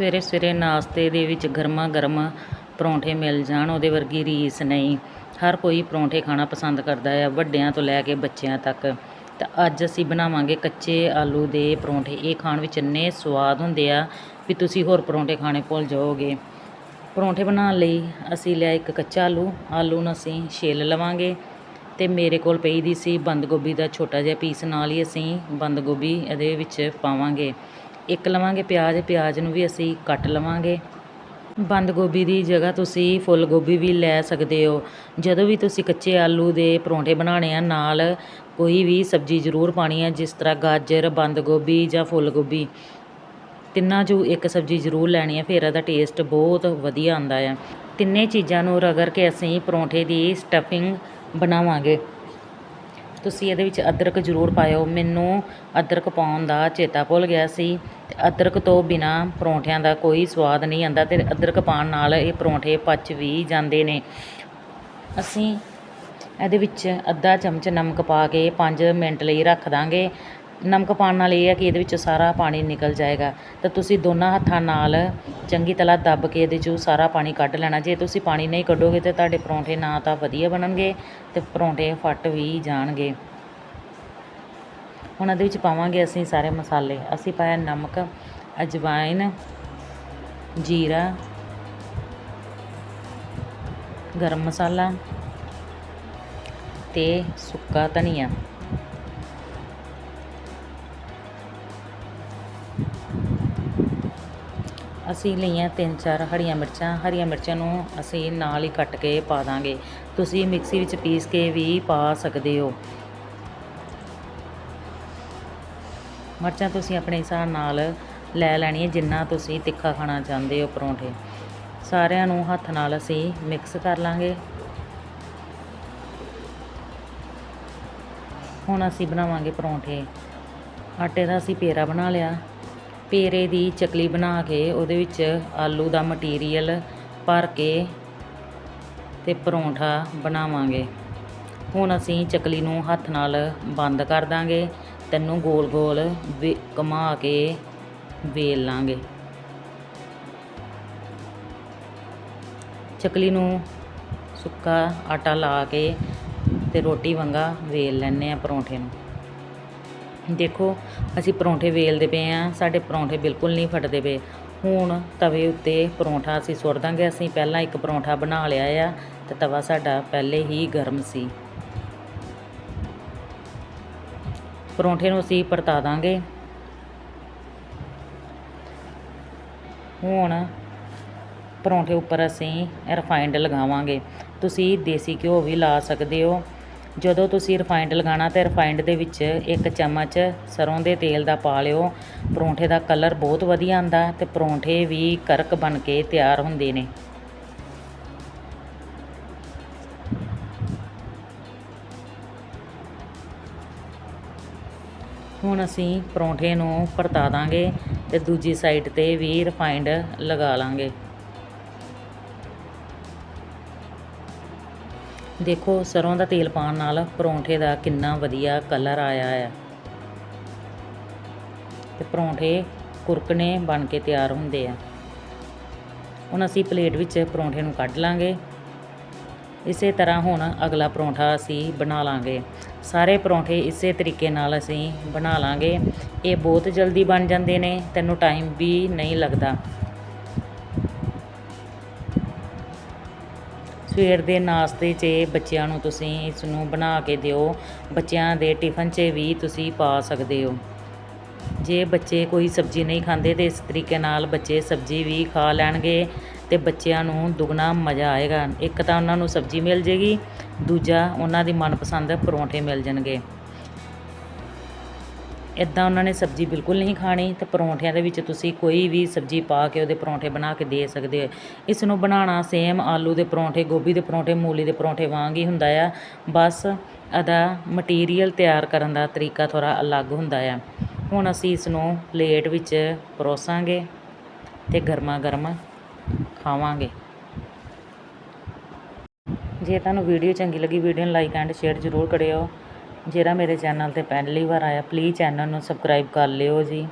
ਸਵੇਰੇ ਸਵੇਰੇ ਨਾਸ਼ਤੇ ਦੇ ਵਿੱਚ ਗਰਮਾ ਗਰਮ ਪਰੌਂਠੇ ਮਿਲ ਜਾਣ, ਉਹਦੇ ਵਰਗੀ ਰੀਸ ਨਹੀਂ। ਹਰ ਕੋਈ ਪਰੌਂਠੇ ਖਾਣਾ ਪਸੰਦ ਕਰਦਾ ਹੈ, ਵੱਡਿਆਂ ਤੋਂ ਲੈ ਕੇ ਬੱਚਿਆਂ ਤੱਕ। ਤਾਂ ਅੱਜ ਅਸੀਂ ਬਣਾਵਾਂਗੇ ਕੱਚੇ ਆਲੂ ਦੇ ਪਰੌਂਠੇ। ਇਹ ਖਾਣ ਵਿੱਚ ਇੰਨੇ ਸਵਾਦ ਹੁੰਦੇ ਆ ਵੀ ਤੁਸੀਂ ਹੋਰ ਪਰੌਂਠੇ ਖਾਣੇ ਭੁੱਲ ਜਾਓਗੇ। ਪਰੌਂਠੇ ਬਣਾਉਣ ਲਈ ਅਸੀਂ ਲਿਆ ਇੱਕ ਕੱਚਾ ਆਲੂ। ਆਲੂ ਨੂੰ ਅਸੀਂ ਛਿੱਲ ਲਵਾਂਗੇ ਤੇ ਮੇਰੇ ਕੋਲ ਪਈ ਦੀ ਸੀ ਬੰਦ ਗੋਭੀ ਦਾ ਛੋਟਾ ਜਿਹਾ ਪੀਸ। ਨਾਲ ਹੀ ਅਸੀਂ ਬੰਦ ਗੋਭੀ ਇਹਦੇ ਵਿੱਚ ਪਾਵਾਂਗੇ। ਇੱਕ ਲਵਾਂਗੇ ਪਿਆਜ਼ ਪਿਆਜ਼ ਨੂੰ ਵੀ ਅਸੀਂ ਕੱਟ ਲਵਾਂਗੇ। ਬੰਦ ਗੋਭੀ ਦੀ ਜਗ੍ਹਾ ਤੁਸੀਂ ਫੁੱਲ ਗੋਭੀ ਵੀ ਲੈ ਸਕਦੇ ਹੋ। ਜਦੋਂ ਵੀ ਤੁਸੀਂ ਕੱਚੇ ਆਲੂ ਦੇ ਪਰੌਂਠੇ ਬਣਾਉਣੇ ਆ, ਨਾਲ ਕੋਈ ਵੀ ਸਬਜ਼ੀ ਜ਼ਰੂਰ ਪਾਣੀ ਹੈ ਜਿਸ ਤਰ੍ਹਾਂ ਗਾਜਰ, ਬੰਦ ਗੋਭੀ ਜਾਂ ਫੁੱਲ ਗੋਭੀ। ਤਿੰਨਾਂ 'ਚੋਂ ਇੱਕ ਸਬਜ਼ੀ ਜ਼ਰੂਰ ਲੈਣੀ ਹੈ ਫਿਰ ਇਹਦਾ ਟੇਸਟ ਬਹੁਤ ਵਧੀਆ ਆਉਂਦਾ ਆ। ਤਿੰਨੇ ਚੀਜ਼ਾਂ ਨੂੰ ਰਗੜ ਕੇ ਅਸੀਂ ਪਰੌਂਠੇ ਦੀ ਸਟਫਿੰਗ ਬਣਾਵਾਂਗੇ। ਤੁਸੀਂ ਇਹਦੇ ਵਿੱਚ ਅਦਰਕ ਜ਼ਰੂਰ ਪਾਇਓ। ਮੈਨੂੰ ਅਦਰਕ ਪਾਉਣ ਦਾ ਚੇਤਾ ਭੁੱਲ ਗਿਆ ਸੀ ਤੇ ਅਦਰਕ ਤੋਂ ਬਿਨਾਂ ਪਰੌਂਠਿਆਂ ਦਾ ਕੋਈ ਸਵਾਦ ਨਹੀਂ ਆਉਂਦਾ ਅਤੇ ਅਦਰਕ ਪਾਉਣ ਨਾਲ ਇਹ ਪਰੌਂਠੇ ਪਚ ਵੀ ਜਾਂਦੇ ਨੇ। ਅਸੀਂ ਇਹਦੇ ਵਿੱਚ ਅੱਧਾ ਚਮਚ ਨਮਕ ਪਾ ਕੇ 5 ਮਿੰਟ ਲਈ ਰੱਖ ਦਾਂਗੇ। ਨਮਕ ਪਾਉਣ ਨਾਲ ਇਹ ਹੈ ਕਿ ਇਹਦੇ ਵਿੱਚ ਸਾਰਾ ਪਾਣੀ ਨਿਕਲ ਜਾਏਗਾ। ਤਾਂ ਤੁਸੀਂ ਦੋਨਾਂ ਹੱਥਾਂ ਨਾਲ ਚੰਗੀ ਤਰ੍ਹਾਂ ਦੱਬ ਕੇ ਇਹਦੇ 'ਚੋਂ ਸਾਰਾ ਪਾਣੀ ਕੱਢ ਲੈਣਾ। ਜੇ ਤੁਸੀਂ ਪਾਣੀ ਨਹੀਂ ਕੱਢੋਗੇ ਤਾਂ ਤੁਹਾਡੇ ਪਰੌਂਠੇ ਨਾ ਤਾਂ ਵਧੀਆ ਬਣਨਗੇ ਤੇ ਪਰੌਂਠੇ ਫਟ ਵੀ ਜਾਣਗੇ। ਹੁਣ ਇਹਦੇ ਵਿੱਚ ਪਾਵਾਂਗੇ ਅਸੀਂ ਸਾਰੇ ਮਸਾਲੇ। ਅਸੀਂ ਪਾਇਆ ਨਮਕ ਅਜਵਾਇਨ ਜੀਰਾ, ਗਰਮ ਮਸਾਲਾ ਤੇ ਸੁੱਕਾ ਧਨੀਆ। ਅਸੀਂ ਲਈਆਂ ਤਿੰਨ ਚਾਰ ਹਰੀਆਂ ਮਿਰਚਾਂ। ਹਰੀਆਂ ਮਿਰਚਾਂ ਨੂੰ ਅਸੀਂ ਨਾਲ ਹੀ ਕੱਟ ਕੇ ਪਾ ਦਾਂਗੇ। ਤੁਸੀਂ ਮਿਕਸੀ ਵਿੱਚ ਪੀਸ ਕੇ ਵੀ ਪਾ ਸਕਦੇ ਹੋ। ਮਿਰਚਾਂ ਤੁਸੀਂ ਆਪਣੇ ਹਿਸਾਬ ਨਾਲ ਲੈ ਲੈਣੀ ਹੈ ਜਿੰਨਾ ਤੁਸੀਂ ਤਿੱਖਾ ਖਾਣਾ ਚਾਹੁੰਦੇ ਹੋ ਪਰੌਂਠੇ। ਸਾਰਿਆਂ ਨੂੰ ਹੱਥ ਨਾਲ ਅਸੀਂ ਮਿਕਸ ਕਰ ਲਾਂਗੇ। ਹੁਣ ਅਸੀਂ ਬਣਾਵਾਂਗੇ ਪਰੌਂਠੇ। ਆਟੇ ਦਾ ਅਸੀਂ ਪੇੜਾ ਬਣਾ ਲਿਆ। ਪੇਰੇ ਦੀ ਚਕਲੀ ਬਣਾ ਕੇ ਉਹਦੇ ਵਿੱਚ ਆਲੂ ਦਾ ਮਟੀਰੀਅਲ ਭਰ ਕੇ ਤੇ ਪਰੌਂਠਾ ਬਣਾਵਾਂਗੇ। ਹੁਣ ਅਸੀਂ ਚਕਲੀ ਨੂੰ ਹੱਥ ਨਾਲ ਬੰਦ ਕਰ ਦਾਂਗੇ। ਤੈਨੂੰ ਗੋਲ ਗੋਲ ਵੇ ਘੁਮਾ ਕੇ ਵੇਲ ਲਾਂਗੇ। ਚਕਲੀ ਨੂੰ ਸੁੱਕਾ ਆਟਾ ਲਾ ਕੇ ਤੇ ਰੋਟੀ ਵਾਂਗਾ ਵੇਲ ਲੈਣੇ ਆ ਪਰੌਂਠੇ ਨੂੰ। ਦੇਖੋ, ਅਸੀਂ ਪਰੌਂਠੇ ਵੇਲਦੇ ਪਏ ਆ, ਸਾਡੇ ਪਰੌਂਠੇ ਬਿਲਕੁਲ ਨਹੀਂ ਫਟਦੇ ਪਏ। ਹੁਣ ਤਵੇ ਉੱਤੇ ਪਰੌਂਠਾ ਅਸੀਂ ਸੁੱਟ ਦਾਂਗੇ, ਅਸੀਂ ਪਹਿਲਾਂ ਇੱਕ ਪਰੌਂਠਾ ਬਣਾ ਲਿਆ ਆ ਤੇ ਤਵਾ ਸਾਡਾ ਪਹਿਲੇ ਹੀ ਗਰਮ ਸੀ। ਪਰੌਂਠੇ ਨੂੰ ਅਸੀਂ ਪਰਤਾ ਦਾਂਗੇ। ਹੁਣ ਪਰੌਂਠੇ ਉੱਪਰ ਅਸੀਂ ਰਿਫਾਈਂਡ ਲਗਾਵਾਂਗੇ। ਤੁਸੀਂ ਦੇਸੀ ਘਿਓ ਵੀ ਲਾ ਸਕਦੇ ਹੋ। ਜਦੋਂ ਤੁਸੀਂ ਰਿਫਾਈਂਡ ਲਗਾਉਣਾ ਤੇ ਰਿਫਾਈਂਡ ਦੇ ਵਿੱਚ ਇੱਕ ਚਮਚ ਸਰੋਂ ਦੇ ਤੇਲ ਦਾ ਪਾ ਲਿਓ। ਪਰੌਂਠੇ ਦਾ ਕਲਰ ਬਹੁਤ ਵਧੀਆ ਆਉਂਦਾ ਤੇ ਪਰੌਂਠੇ ਵੀ ਕਰਕ ਬਣ ਕੇ ਤਿਆਰ ਹੁੰਦੇ ਨੇ। ਹੁਣ ਅਸੀਂ ਪਰੌਂਠੇ ਨੂੰ ਪਰਤਾ ਦਾਂਗੇ ਤੇ ਦੂਜੀ ਸਾਈਡ ਤੇ ਵੀ ਰਿਫਾਈਂਡ ਲਗਾ ਲਾਂਗੇ। ਦੇਖੋ ਸਰੋਂ ਦਾ ਤੇਲ ਪਾਉਣ ਨਾਲ ਪਰੌਂਠੇ ਦਾ ਕਿੰਨਾ ਵਧੀਆ ਕਲਰ ਆਇਆ ਹੈ। ਤੇ ਪਰੌਂਠੇ ਕੁਰਕਣੇ ਬਣ ਕੇ ਤਿਆਰ ਹੁੰਦੇ ਆ। ਹੁਣ ਅਸੀਂ ਪਲੇਟ ਵਿੱਚ ਪਰੌਂਠੇ ਨੂੰ ਕੱਢ ਲਾਂਗੇ। ਇਸੇ ਤਰ੍ਹਾਂ ਹੁਣ ਅਗਲਾ ਪਰੌਂਠਾ ਅਸੀਂ ਬਣਾ ਲਾਂਗੇ। ਸਾਰੇ ਪਰੌਂਠੇ ਇਸੇ ਤਰੀਕੇ ਨਾਲ ਅਸੀਂ ਬਣਾ ਲਾਂਗੇ। ਇਹ ਬਹੁਤ ਜਲਦੀ ਬਣ ਜਾਂਦੇ ਨੇ, ਤੈਨੂੰ ਟਾਈਮ ਵੀ ਨਹੀਂ ਲੱਗਦਾ। ਸਵੇਰ ਦੇ ਨਾਸ਼ਤੇ 'ਚ ਬੱਚਿਆਂ ਨੂੰ ਤੁਸੀਂ ਇਸ ਨੂੰ ਬਣਾ ਕੇ ਦਿਓ। ਬੱਚਿਆਂ ਦੇ ਟਿਫਨ 'ਚ ਵੀ ਤੁਸੀਂ ਪਾ ਸਕਦੇ ਹੋ। ਜੇ ਬੱਚੇ ਕੋਈ ਸਬਜ਼ੀ ਨਹੀਂ ਖਾਂਦੇ ਤੇ ਇਸ ਤਰੀਕੇ ਨਾਲ ਬੱਚੇ ਸਬਜ਼ੀ ਵੀ ਖਾ ਲੈਣਗੇ ਤੇ ਬੱਚਿਆਂ ਨੂੰ ਦੁੱਗਣਾ ਮਜ਼ਾ ਆਏਗਾ। ਇੱਕ ਤਾਂ ਉਹਨਾਂ ਨੂੰ ਸਬਜ਼ੀ ਮਿਲ ਜੇਗੀ, ਦੂਜਾ ਉਹਨਾਂ ਦੀ ਮਨਪਸੰਦ ਪਰੌਂਠੇ ਮਿਲ ਜਾਣਗੇ। ਇਦਾਂ ਉਹਨਾਂ ਨੇ ਸਬਜ਼ੀ ਬਿਲਕੁਲ ਨਹੀਂ ਖਾਣੀ ਤੇ ਪਰੌਂਠਿਆਂ ਦੇ ਵਿੱਚ ਤੁਸੀਂ ਕੋਈ ਵੀ ਸਬਜ਼ੀ ਪਾ ਕੇ ਉਹਦੇ ਪਰੌਂਠੇ ਬਣਾ ਕੇ ਦੇ ਸਕਦੇ ਹੋ। ਇਸ ਨੂੰ ਬਣਾਉਣਾ ਸੇਮ ਆਲੂ ਦੇ ਪਰੌਂਠੇ, ਗੋਭੀ ਦੇ ਪਰੌਂਠੇ, ਮੂਲੀ ਦੇ ਪਰੌਂਠੇ ਵਾਂਗ ਹੀ ਹੁੰਦਾ ਆ। ਬਸ ਇਹਦਾ ਮਟੀਰੀਅਲ ਤਿਆਰ ਕਰਨ ਦਾ ਤਰੀਕਾ ਥੋੜਾ ਅਲੱਗ ਹੁੰਦਾ ਆ। ਹੁਣ ਅਸੀਂ ਇਸ ਨੂੰ ਪਲੇਟ ਵਿੱਚ ਪਰੋਸਾਂਗੇ ਤੇ ਗਰਮਾ ਗਰਮ ਖਾਵਾਂਗੇ। ਜੇ ਤੁਹਾਨੂੰ ਵੀਡੀਓ ਚੰਗੀ ਲੱਗੀ, ਵੀਡੀਓ ਨੂੰ ਲਾਈਕ ਐਂਡ ਸ਼ੇਅਰ ਜ਼ਰੂਰ ਕਰਿਓ। ਜਿਹੜਾ ਮੇਰੇ ਚੈਨਲ ਤੇ ਪਹਿਲੀ ਵਾਰ ਆਇਆ ਪਲੀਜ਼ ਚੈਨਲ ਨੂੰ ਸਬਸਕ੍ਰਾਈਬ ਕਰ ਲਿਓ ਜੀ।